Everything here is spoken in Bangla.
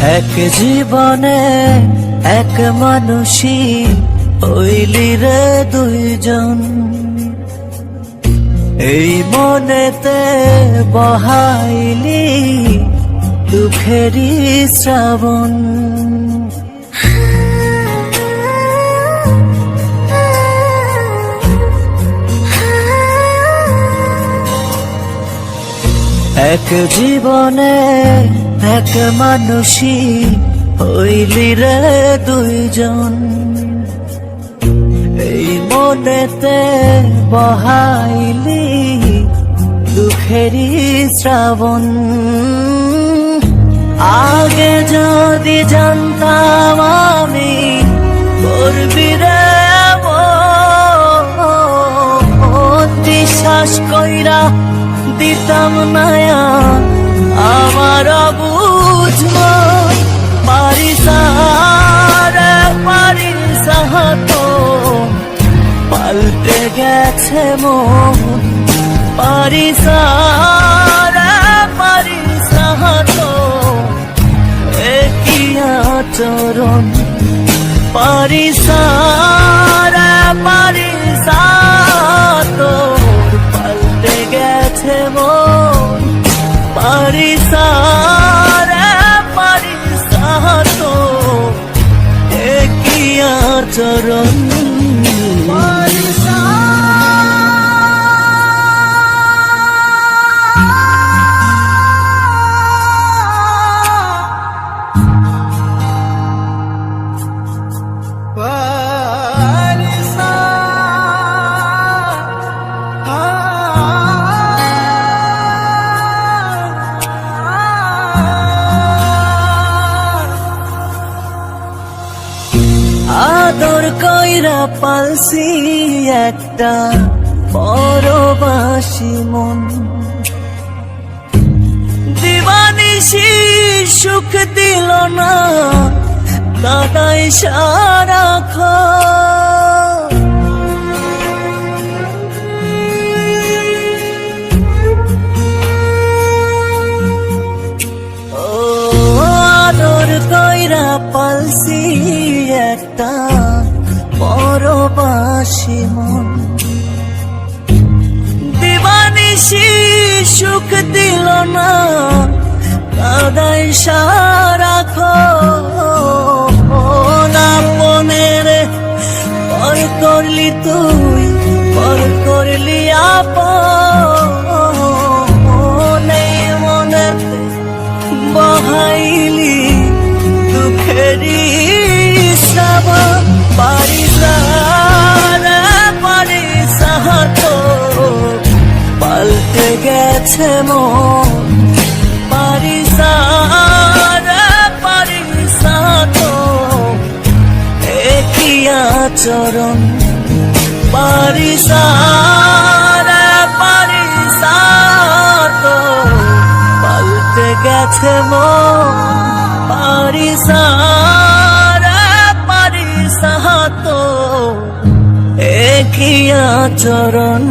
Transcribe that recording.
এক জীবনে এক মানুষই হইলি রে দুইজন। এই মনেতে বহাইলি দুঃখেরই শ্রাবণ। এক জীবনে এক মানুষই হইলি রে দুইজন। এই মনেতে বহাইলি দুঃখেরই শ্রাবণ। আগে যদি জানতাম আমি করবি রে বিশ্বাস কইরা দিতাম নায়া আমার বুঝব পারিস রে পারিস তো পাল্টে গেছে মন। পারিস রে পারিস তো একই আচরণ। পারিস রে পারিস তো পাল্টে গেছে মন পারিস রে পারিস তো একই আদর কইরা পালসি একটা পরবাসী মন। দিবানিসি সুখ দিল না দাদাই সারা কইরা পালসি একটা পরবাসী মন। দিবানিসি সুখ দিল না কাদাই সারা না মনের পর করলি তুই, পর করলি আপন। এই মনেতে বহাইলি দুঃখেরই শ্রাবণ পারিস রে পারিস তো পাল্টে গেছে মন। পারিস রে পারিস তো একই আচরণ। পারিস রে পারিস তো পাল্টে গেছে মন। পারিস রে পারিস তো একই আচরণ।